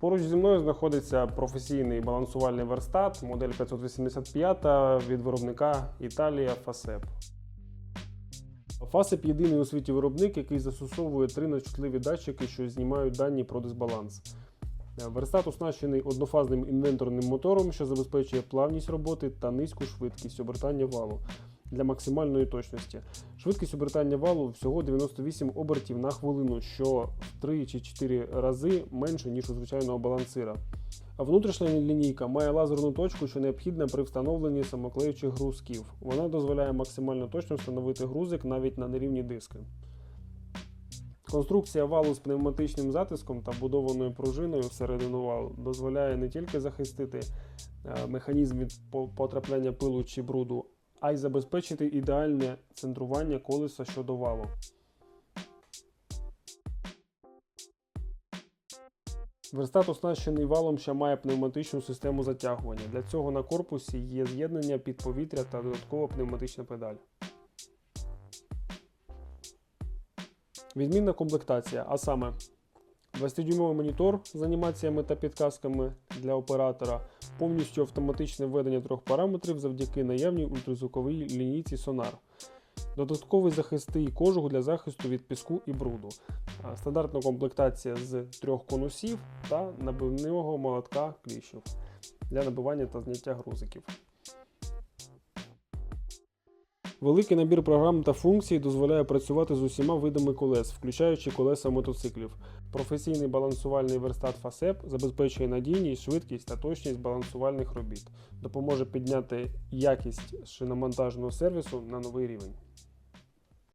Поруч зі мною знаходиться професійний балансувальний верстат, модель 585 від виробника Італія Фасеп. Фасеп єдиний у світі виробник, який застосовує три нечутливі датчики, що знімають дані про дисбаланс. Верстат оснащений однофазним інвенторним мотором, що забезпечує плавність роботи та низьку швидкість обертання валу для максимальної точності. Швидкість обертання валу всього 98 обертів на хвилину, що в 3 чи 4 рази менше, ніж у звичайного балансира. А внутрішня лінійка має лазерну точку, що необхідна при встановленні самоклеючих грузків. Вона дозволяє максимально точно встановити грузик навіть на нерівні диски. Конструкція валу з пневматичним затиском та будованою пружиною всередину валу дозволяє не тільки захистити е, механізм від потрапляння пилу чи бруду, а й забезпечити ідеальне центрування колеса щодо валу. Верстат оснащений валом, що має пневматичну систему затягування. Для цього на корпусі є з'єднання під повітря та додаткова пневматична педаль. Відмінна комплектація, а саме 20-дюймовий монітор з анімаціями та підказками для оператора, повністю автоматичне введення трьох параметрів завдяки наявній ультразвуковій лінійці Sonar. Додатковий захистий кожух для захисту від піску і бруду. Стандартна комплектація з трьох конусів та набивного молотка кліщів для набивання та зняття грузиків. Великий набір програм та функцій дозволяє працювати з усіма видами колес, включаючи колеса мотоциклів. Професійний балансувальний верстат FASEP забезпечує надійність, швидкість та точність балансувальних робіт, допоможе підняти якість шиномонтажного сервісу на новий рівень.